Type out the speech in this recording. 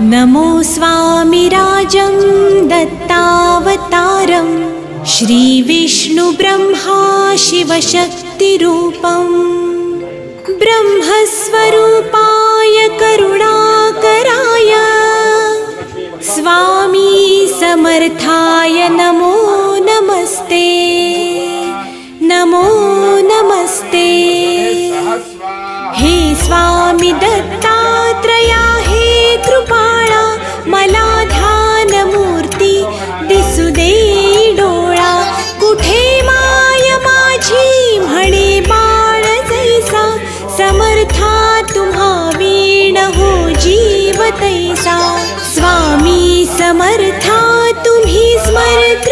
नमो स्वामिराजं दत्तावतारं श्रीविष्णुब्रह्मा शिवशक्तिरूपम् ब्रह्मस्वरूपाय करुणाकराय। स्वामी समर्थाय नमो तुम्हा वीण हो जीव तैसा स्वामी समर्था तुम्ही स्मरत।